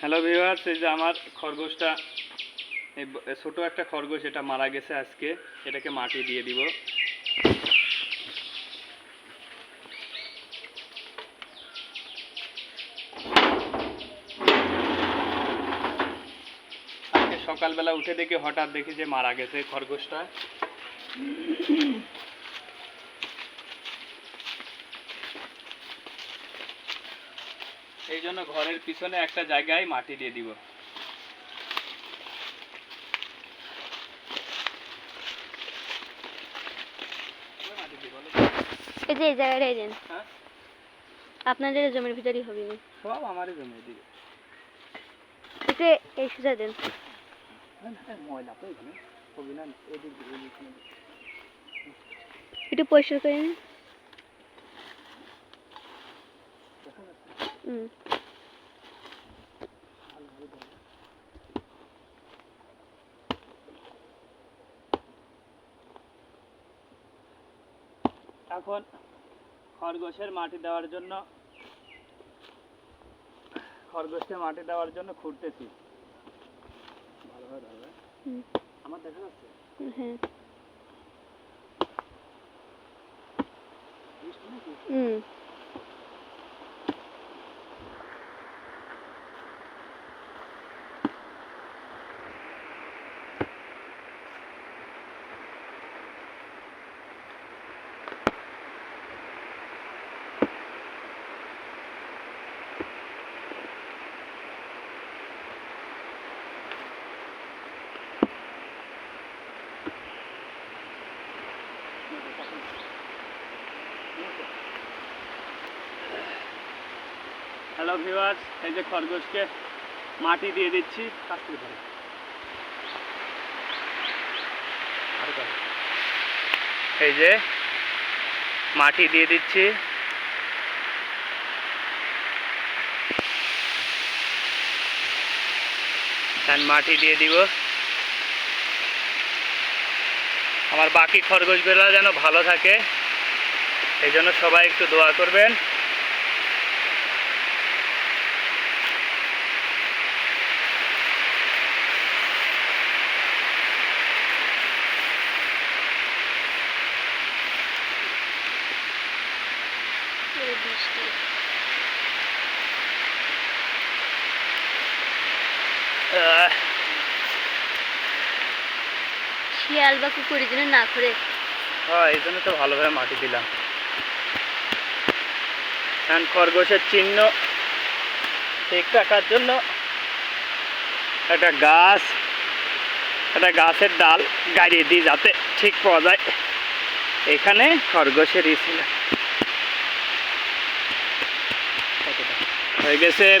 Hello viewers এই যে আমার খরগোশটা, এই ছোট একটা খরগোশ এটা মারা গেছে আজকে, এটাকে মাটি দিয়ে দিব। সকালবেলা উঠে দেখি হঠাৎ দেখি যে মারা গেছে খরগোশটা। এই জন্য ঘরের পিছনে একটা জায়গায় মাটি দিয়ে দিব। এই যে এই জায়গাটাই দেন। হ্যাঁ? আপনাদের জমির ভিতরেই হবে। না সব আমারই জমি দিবে একটু এই সুজা দেন। ময়লা তো এখানে। হবে না এদিক একটু পরিষ্কার করে নিন। হুম। এখন খরগোশের মাটি দেওয়ার জন্য খরগোশকে মাটি দেওয়ার জন্য খুঁড়তেছি। আমার দেখা যাচ্ছে? হ্যাঁ। হুম। হ্যালো ভিউয়ার্স এই যে খরগোশকে মাটি দিয়ে দিচ্ছি। আর করো। এই যে মাটি দিয়ে দিচ্ছি মাটি দিয়ে দিব আমার বাকি খরগোশগুলো যেন ভালো থাকে এই জন্য সবাই একটু দোয়া করবেন এই বৃষ্টি। শিয়াল বা কুকুরের জন্য না করে। হ্যাঁ এই জন্য তো ভালোভাবে মাটি দিলাম। খরগোশের চিহ্ন ঠিক রাখার জন্য একটা গাছ একটা গাছের ডাল গাড়িয়ে দিই যাতে ঠিক পাওয়া যায়। এখানে খরগোশের ই ছিল হয়ে গেছে।